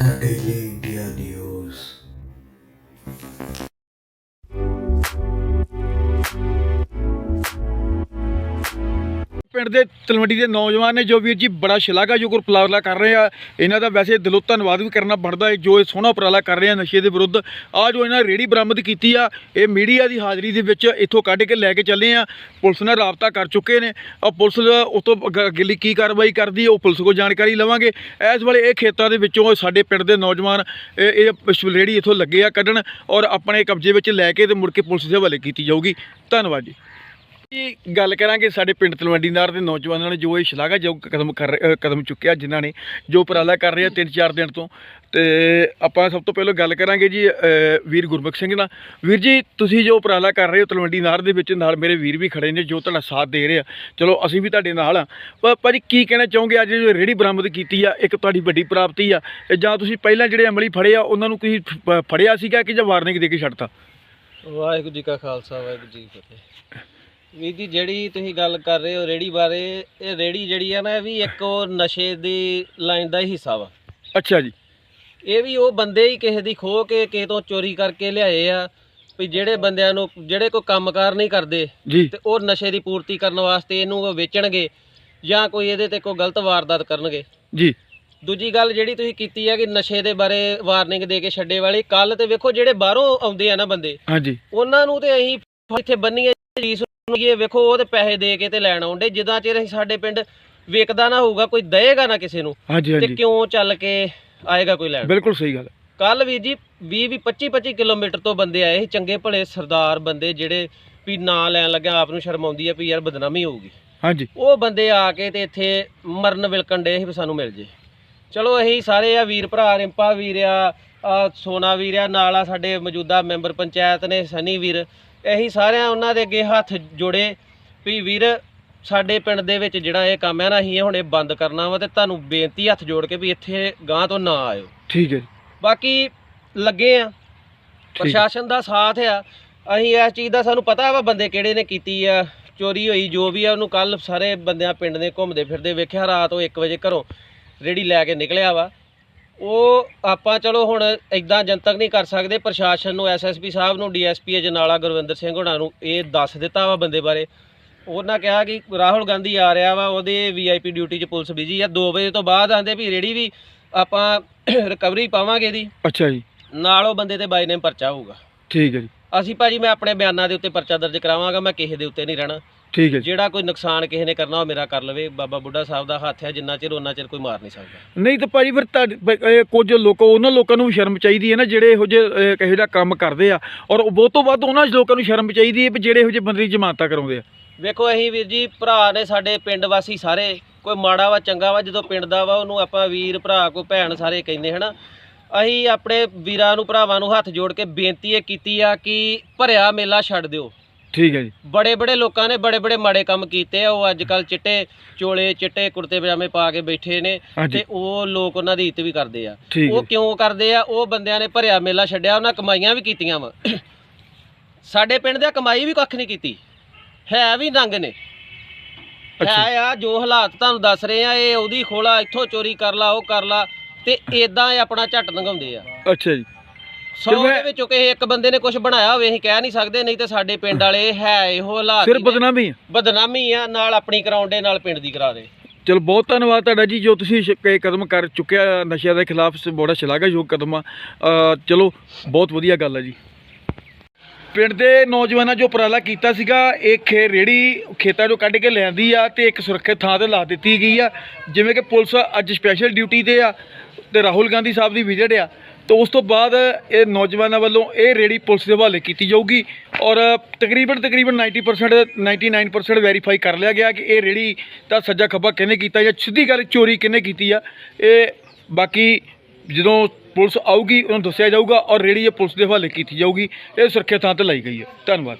Amen. ਪਿੰਡ ਦੇ ਤਲਵੰਡੀ ਦੇ ਨੌਜਵਾਨ ਨੇ ਜੋ ਵੀਰ ਜੀ ਬੜਾ ਸ਼ਲਾਘਾਯੋਗ ਉਪਰਾਲਾ ਕਰ ਰਹੇ ਆ। ਇਹਨਾਂ ਦਾ ਵੈਸੇ ਦਿਲੋਂ ਧੰਨਵਾਦ ਵੀ ਕਰਨਾ ਬਣਦਾ ਹੈ। ਜੋ ਇਹ ਸੋਹਣਾ ਉਪਰਾਲਾ ਕਰ ਰਹੇ ਆ ਨਸ਼ੇ ਦੇ ਵਿਰੁੱਧ ਆ ਜੋ ਇਹਨਾਂ ਰੇੜੀ ਬਰਾਮਦ ਕੀਤੀ ਆ, ਇਹ ਮੀਡੀਆ ਦੀ ਹਾਜ਼ਰੀ ਦੇ ਵਿੱਚ ਇੱਥੋਂ ਕੱਢ ਕੇ ਲੈ ਕੇ ਚੱਲੇ ਆ। ਪੁਲਿਸ ਨਾਲ ਰਾਬਤਾ ਕਰ ਚੁੱਕੇ ਨੇ। ਆ ਪੁਲਿਸ ਉਸ ਅਗਲੀ ਕੀ ਕਾਰਵਾਈ ਕਰਦੀ ਹੈ, ਉਹ ਪੁਲਿਸ ਕੋਲ ਜਾਣਕਾਰੀ ਲਵਾਂਗੇ। ਇਸ ਵੇਲੇ ਇਹ ਖੇਤਾਂ ਦੇ ਵਿੱਚੋਂ ਸਾਡੇ ਪਿੰਡ ਦੇ ਨੌਜਵਾਨ, ਇਹ ਇਹ ਰੇੜੀ ਇੱਥੋਂ ਲੱਗੇ ਆ ਕੱਢਣ ਔਰ ਆਪਣੇ ਕਬਜ਼ੇ ਵਿੱਚ ਲੈ ਕੇ ਤੇ ਮੁੜ ਕੇ ਪੁਲਿਸ ਦੇ ਹਵਾਲੇ ਕੀਤੀ ਜਾਊਗੀ। ਧੰਨਵਾਦ ਜੀ। ਜੀ, ਗੱਲ ਕਰਾਂਗੇ ਸਾਡੇ ਪਿੰਡ ਤਲਵੰਡੀ ਨਾਰ ਦੇ ਨੌਜਵਾਨਾਂ ਨੇ ਜੋ ਇਹ ਸ਼ਲਾਘਾਯੋਗ ਕਦਮ ਕਰ ਰਹੇ- ਕਦਮ ਚੁੱਕਿਆ ਜਿਨ੍ਹਾਂ ਨੇ, ਜੋ ਉਪਰਾਲਾ ਕਰ ਰਹੇ ਆ ਤਿੰਨ ਚਾਰ ਦਿਨ ਤੋਂ। ਤੇ ਆਪਾਂ ਸਭ ਤੋਂ ਪਹਿਲਾਂ ਗੱਲ ਕਰਾਂਗੇ ਜੀ ਵੀਰ ਗੁਰਮੁਖ ਸਿੰਘ ਨਾਲ। ਵੀਰ ਜੀ, ਤੁਸੀਂ ਜੋ ਉਪਰਾਲਾ ਕਰ ਰਹੇ ਹੋ ਤਲਵੰਡੀ ਨਾਰ ਦੇ ਵਿੱਚ, ਨਾਲ ਮੇਰੇ ਵੀਰ ਵੀ ਖੜੇ ਨੇ, ਜੋ ਤੁਹਾਡਾ ਸਾਥ ਦੇ ਰਹੇ ਆ। ਚਲੋ, ਅਸੀਂ ਵੀ ਤੁਹਾਡੇ ਨਾਲ ਆ। ਪਰ ਭਾਜੀ, ਕੀ ਕਹਿਣਾ ਚਾਹੋਗੇ? ਅੱਜ ਜੋ ਰੇੜੀ ਬਰਾਮਦ ਕੀਤੀ ਆ, ਇੱਕ ਤੁਹਾਡੀ ਵੱਡੀ ਪ੍ਰਾਪਤੀ ਆ ਜਾਂ ਤੁਸੀਂ ਪਹਿਲਾਂ ਜਿਹੜੇ ਅਮਲੀ ਫੜੇ ਆ, ਉਹਨਾਂ ਨੂੰ ਤੁਸੀਂ ਫੜਿਆ ਸੀਗਾ ਕਿ ਜਾਂ ਵਾਰਨਿੰਗ ਦੇ ਕੇ ਛੱਡਤਾ? ਵਾਹਿਗੁਰੂ ਜੀ ਕਾ ਖਾਲਸਾ, ਵਾਹਿਗੁਰੂ ਜੀ ਕੀ ਫਤਿਹ। ਵੀਰ ਜੀ ਜਿਹੜੀ ਤੁਸੀਂ ਗੱਲ ਕਰ ਰਹੇ ਹੋ ਰੇੜੀ ਬਾਰੇ ਇਹ ਰੇੜੀ ਜਿਹੜੀ ਆ ਨਾ ਇਹ ਵੀ ਇੱਕ ਉਹ ਨਸ਼ੇ ਦੀ ਲਾਈਨ ਦਾ ਹੀ ਹਿੱਸਾ ਵਾ। ਅੱਛਾ ਜੀ। ਇਹ ਵੀ ਉਹ ਬੰਦੇ ਹੀ ਕਿਸੇ ਦੀ ਖੋ ਕੇ ਕਿਸੇ ਤੋਂ ਚੋਰੀ ਕਰਕੇ ਲਿਆਏ ਆ ਵੀ ਜਿਹੜੇ ਬੰਦਿਆਂ ਨੂੰ ਜਿਹੜੇ ਕੋਈ ਕੰਮਕਾਰ ਨਹੀਂ ਕਰਦੇ ਜੀ। ਤੇ ਉਹ ਨਸ਼ੇ ਦੀ ਪੂਰਤੀ ਕਰਨ ਵਾਸਤੇ ਇਹਨੂੰ ਉਹ ਵੇਚਣਗੇ ਜਾਂ ਕੋਈ ਇਹਦੇ ਤੇ ਕੋਈ ਗਲਤ ਵਾਰਦਾਤ ਕਰਨਗੇ। ਜੀ। ਦੂਜੀ ਗੱਲ ਜਿਹੜੀ ਤੁਸੀਂ ਕੀਤੀ ਹੈ ਕਿ ਨਸ਼ੇ ਦੇ ਬਾਰੇ ਵਾਰਨਿੰਗ ਦੇ ਕੇ ਛੱਡੇ ਵਾਲੀ ਕੱਲ ਤੇ ਵੇਖੋ ਜਿਹੜੇ ਬਾਹਰੋਂ ਆਉਂਦੇ ਆ ਨਾ ਬੰਦੇ ਹਾਂਜੀ। ਉਹਨਾਂ ਨੂੰ ਤੇ ਅਸੀਂ ਇੱਥੇ ਬੰਨੀਏ ਰੀਸ ਇਹ ਵੇਖੋ ਉਹ ਤੇ ਪੈਸੇ ਦੇ ਕੇ ਤੇ ਲੈਣ ਆਉਂਦੇ ਜਿੱਦਾਂ ਚਿਰ ਸਾਡੇ ਪਿੰਡ ਵੇਖਦਾ ਨਾ ਹੋਊਗਾ ਕੋਈ ਦਏਗਾ ਨਾ ਕਿਸੇ ਨੂੰ ਹਾਂਜੀ ਤੇ ਹਾਂਜੀ। ਕਿਉਂ ਚੱਲ ਕੇ ਆਏਗਾ ਕੋਈ ਲੈਣ? ਬਿਲਕੁਲ ਸਹੀ ਗੱਲ ਕੱਲ ਵੀਰ ਜੀ 20 20 25 25 ਕਿਲੋਮੀਟਰ ਤੋਂ ਬੰਦੇ ਆਏ ਸੀ ਚੰਗੇ ਭਲੇ ਸਰਦਾਰ ਬੰਦੇ ਜਿਹੜੇ ਵੀ ਨਾਂ ਲੈਣ ਲੱਗਿਆ ਆਪ ਨੂੰ ਸ਼ਰਮ ਆਉਂਦੀ ਹੈ ਵੀ ਯਾਰ ਬਦਨਾਮੀ ਹੋਊਗੀ। ਹਾਂਜੀ। ਉਹ ਬੰਦੇ ਆ ਕੇ ਤੇ ਇੱਥੇ ਮਰਨ ਵਿਲਕਣ ਡੇ ਸੀ ਵੀ ਸਾਨੂੰ ਮਿਲ ਜੇ। ਚਲੋ ਅਸੀਂ ਸਾਰੇ ਆ ਵੀਰ ਭਰਾ ਰਿੰਪਾ ਵੀਰ ਆ ਸੋਨਾ ਵੀਰ ਆ ਨਾਲ ਆ ਸਾਡੇ ਮੌਜੂਦਾ ਮੈਂਬਰ ਪੰਚਾਇਤ ਨੇ ਸਨੀ ਵੀਰ। ਇਹੀ ਸਾਰਿਆਂ ਉਹਨਾਂ ਦੇ ਅੱਗੇ ਹੱਥ ਜੋੜੇ ਵੀ ਵੀਰ ਸਾਡੇ ਪਿੰਡ ਦੇ ਵਿੱਚ ਜਿਹੜਾ ਇਹ ਕੰਮ ਹੈ ਨਾ ਅਸੀਂ ਹੁਣ ਇਹ ਬੰਦ ਕਰਨਾ ਵਾ ਤੇ ਤੁਹਾਨੂੰ ਬੇਨਤੀ ਹੱਥ ਜੋੜ ਕੇ ਵੀ ਇੱਥੇ ਗਾਂ ਤੋਂ ਨਾ ਆਇਓ। ਠੀਕ ਹੈ ਬਾਕੀ ਲੱਗੇ ਆ ਪ੍ਰਸ਼ਾਸਨ ਦਾ ਸਾਥ ਆ। ਅਸੀਂ ਇਸ ਚੀਜ਼ ਦਾ ਸਾਨੂੰ ਪਤਾ ਵਾ ਬੰਦੇ ਕਿਹੜੇ ਨੇ ਕੀਤੀ ਆ ਚੋਰੀ ਹੋਈ ਜੋ ਵੀ ਆ ਉਹਨੂੰ ਕੱਲ ਸਾਰੇ ਬੰਦਿਆਂ ਪਿੰਡ ਦੇ ਘੁੰਮਦੇ ਫਿਰਦੇ ਵੇਖਿਆ ਰਾਤ ਉਹ 1 ਵਜੇ ਘਰੋਂ ਰੇੜੀ ਲੈ ਕੇ ਨਿਕਲਿਆ ਵਾ। ਉਹ ਆਪਾਂ ਚਲੋ ਹੁਣ ਇਦਾਂ ਜਨਤਕ ਨਹੀਂ ਕਰ ਸਕਦੇ ਪ੍ਰਸ਼ਾਸਨ ਨੂੰ ਐਸਐਸਪੀ ਸਾਹਿਬ ਨੂੰ ਡੀਐਸਪੀ ਅਜਨਾਲਾ ਗੁਰਵਿੰਦਰ ਸਿੰਘ ਹੋਣਾ ਨੂੰ ਇਹ ਦੱਸ ਦਿੱਤਾ ਵਾ ਬੰਦੇ ਬਾਰੇ। ਉਹਨਾਂ ਕਿਹਾ ਕਿ ਰਾਹੁਲ ਗਾਂਧੀ ਆ ਰਿਹਾ ਵਾ ਉਹਦੇ ਵੀਆਈਪੀ ਡਿਊਟੀ 'ਚ ਪੁਲਿਸ ਬਿਜ਼ੀ ਆ। 2 ਵਜੇ ਤੋਂ ਬਾਅਦ ਆਂਦੇ ਵੀ ਰੇੜੀ ਵੀ ਆਪਾਂ ਰਿਕਵਰੀ ਪਾਵਾਂਗੇ ਇਹਦੀ। ਅੱਛਾ ਜੀ। ਨਾਲ ਉਹ ਬੰਦੇ ਤੇ ਬਾਈ ਨੇਮ ਪਰਚਾ ਹੋਊਗਾ। ਠੀਕ ਹੈ ਜੀ। ਅਸੀਂ ਭਾਜੀ ਮੈਂ ਆਪਣੇ ਬਿਆਨਾਂ ਦੇ ਉੱਤੇ ਪਰਚਾ ਦਰਜ ਕਰਾਵਾਂਗਾ ਮੈਂ ਕਿਸੇ ਦੇ ਉੱਤੇ ਨਹੀਂ ਰਹਿਣਾ। ਠੀਕ ਹੈ ਜੀ। ਜਿਹੜਾ ਕੋਈ ਨੁਕਸਾਨ ਕਿਸੇ ਨੇ ਕਰਨਾ ਉਹ ਮੇਰਾ ਕਰ ਲਵੇ। ਬਾਬਾ ਬੁੱਢਾ ਸਾਹਿਬ ਦਾ ਹੱਥ ਹੈ ਜਿੰਨਾ ਚਿਰ ਉਹਨਾਂ ਚਿਰ ਕੋਈ ਮਾਰ ਨਹੀਂ ਸਕਦਾ। ਨਹੀਂ ਤਾਂ ਭਾਜੀ ਫਿਰ ਤੁਹਾਡੇ ਬ- ਇਹ ਕੁਝ ਲੋਕ ਉਹਨਾਂ ਲੋਕਾਂ ਨੂੰ ਵੀ ਸ਼ਰਮ ਚਾਹੀਦੀ ਹੈ ਨਾ ਜਿਹੜੇ ਇਹੋ ਜਿਹੇ ਇਹੋ ਜਿਹਾ ਕੰਮ ਕਰਦੇ ਆ। ਔਰ ਬਹੁਤ ਤੋਂ ਵੱਧ ਉਹਨਾਂ ਲੋਕਾਂ ਨੂੰ ਸ਼ਰਮ ਚਾਹੀਦੀ ਹੈ ਵੀ ਜਿਹੜੇ ਇਹੋ ਜਿਹੇ ਬੰਦੇ ਦੀ ਜ਼ਮਾਨਤਾਂ ਕਰਾਉਂਦੇ ਆ। ਵੇਖੋ ਅਸੀਂ ਵੀਰ ਜੀ ਭਰਾ ਨੇ ਸਾਡੇ ਪਿੰਡ ਵਾਸੀ ਸਾਰੇ ਕੋਈ ਮਾੜਾ ਵਾ ਚੰਗਾ ਵਾ ਜਦੋਂ ਪਿੰਡ ਦਾ ਵਾ ਉਹਨੂੰ ਆਪਾਂ ਵੀਰ ਭਰਾ ਕੋ ਭੈਣ ਸਾਰੇ ਕਹਿੰਦੇ ਹਨਾ? ਅਸੀਂ ਆਪਣੇ ਵੀਰਾਂ ਨੂੰ ਭਰਾਵਾਂ ਨੂੰ ਹੱਥ ਜੋੜ ਕੇ ਬੇਨਤੀ ਇਹ ਕੀਤੀ ਆ ਕਿ ਭਰਿਆ ਮੇਲਾ ਛੱਡ ਦਿਓ। ਠੀਕ ਹੈ ਜੀ। ਬੜੇ ਬੜੇ ਲੋਕਾਂ ਨੇ ਬੜੇ ਬੜੇ ਮਾੜੇ ਕੰਮ ਕੀਤੇ ਆ। ਉਹ ਅੱਜ ਕੱਲ ਚਿੱਟੇ ਚੋਲੇ ਚਿੱਟੇ ਕੁੜਤੇ ਪਜਾਮੇ ਪਾ ਕੇ ਬੈਠੇ ਨੇ ਹਾਂਜੀ। ਤੇ ਉਹ ਲੋਕ ਉਹਨਾਂ ਦੀ ਇੱਜ਼ਤ ਵੀ ਕਰਦੇ ਆ। ਠੀਕ ਉਹ ਹੈ ਕਿਉਂ ਕਰਦੇ ਆ? ਉਹ ਬੰਦਿਆਂ ਨੇ ਭਰਿਆ ਮੇਲਾ ਛੱਡਿਆ ਉਹਨਾਂ ਕਮਾਈਆਂ ਵੀ ਕੀਤੀਆਂ ਵਾ। ਸਾਡੇ ਪਿੰਡ ਦੇ ਕਮਾਈ ਵੀ ਕੱਖ ਨਹੀਂ ਕੀਤੀ। ਹੈ ਵੀ ਨੰਗ ਨੇ। ਅੱਛਾ। ਹੈ ਆ ਜੋ ਹਾਲਾਤ ਤੁਹਾਨੂੰ ਦੱਸ ਰਹੇ ਆ ਇਹ ਉਹਦੀ ਖੋਲਾ ਇੱਥੋਂ ਚੋਰੀ ਕਰ ਲਾ ਉਹ ਕਰ ਲਾ। ਤੇ ਇਦਾਂ ਇਹ ਆਪਣਾ ਝੱਟ ਲੰਘਾਉਂਦੇ ਆ। ਅੱਛਾ ਜੀ। ਸੌ ਦੇ ਵਿੱਚੋਂ ਕਿਸੇ ਇੱਕ ਬੰਦੇ ਨੇ ਕੁਝ ਬਣਾਇਆ ਹੋਵੇ ਅਸੀਂ ਕਹਿ ਨਹੀਂ ਸਕਦੇ ਨਹੀਂ ਤੇ ਸਾਡੇ ਪਿੰਡ ਵਾਲੇ ਹੈ ਇਹੋ ਹਾਲਾਤ ਸਿਰ। ਬਦਨਾਮੀ ਆ। ਬਦਨਾਮੀ ਆ ਨਾਲ ਆਪਣੀ ਕਰਾਉਂਦੇ ਨਾਲ ਪਿੰਡ ਦੀ ਕਰਾ ਦੇ। ਚਲੋ ਬਹੁਤ ਧੰਨਵਾਦ ਤੁਹਾਡਾ ਜੀ ਜੋ ਤੁਸੀਂ ਇਹ ਕਦਮ ਕਰ ਚੁੱਕਿਆ ਨਸ਼ਿਆਂ ਦੇ ਖਿਲਾਫ ਬੜਾ ਸ਼ਲਾਘਾਯੋਗ ਕਦਮ ਆ। ਚਲੋ ਬਹੁਤ ਵਧੀਆ ਗੱਲ ਹੈ ਜੀ। ਪਿੰਡ ਦੇ ਨੌਜਵਾਨਾਂ ਜੋ ਉਪਰਾਲਾ ਕੀਤਾ ਸੀਗਾ ਇਹ ਖੇ ਰੇੜੀ ਖੇਤਾਂ ਚੋਂ ਕੱਢ ਕੇ ਲਿਆਂਦੀ ਆ ਤੇ ਇੱਕ ਸੁਰੱਖਿਅਤ ਥਾਂ ਤੇ ਲਾ ਦਿੱਤੀ ਗਈ ਆ। ਜਿਵੇਂ ਕਿ ਪੁਲਿਸ ਅੱਜ ਸਪੈਸ਼ਲ ਡਿਊਟੀ ਤੇ ਆ। ਤੇ ਰਾਹੁਲ ਗਾਂਧੀ ਸਾਹਿਬ ਦੀ ਵਿਜ਼ਿਟ ਆ, ਤਾਂ ਉਸ ਤੋਂ ਬਾਅਦ ਇਹ ਨੌਜਵਾਨਾਂ ਵੱਲੋਂ ਇਹ ਰੇੜੀ ਪੁਲਿਸ ਦੇ ਹਵਾਲੇ ਕੀਤੀ ਜਾਊਗੀ ਔਰ ਤਕਰੀਬਨ ਤਕਰੀਬਨ 90% 99% ਵੈਰੀਫਾਈ ਕਰ ਲਿਆ ਗਿਆ ਕਿ ਇਹ ਰੇੜੀ ਦਾ ਸੱਜਾ ਖੱਬਾ ਕਿਹਨੇ ਕੀਤਾ ਜਾਂ ਸਿੱਧੀ ਗੱਲ ਚੋਰੀ ਕਿਹਨੇ ਕੀਤੀ ਆ। ਇਹ ਬਾਕੀ ਜਦੋਂ ਪੁਲਿਸ ਆਊਗੀ, ਉਹਨੂੰ ਦੱਸਿਆ ਜਾਊਗਾ ਔਰ ਰੇੜੀ ਇਹ ਪੁਲਿਸ ਦੇ ਹਵਾਲੇ ਕੀਤੀ ਜਾਊਗੀ, ਇਹ ਸੁਰੱਖਿਅਤ ਥਾਂ ਤੇ ਲਾਈ ਗਈ ਹੈ ਧੰਨਵਾਦ।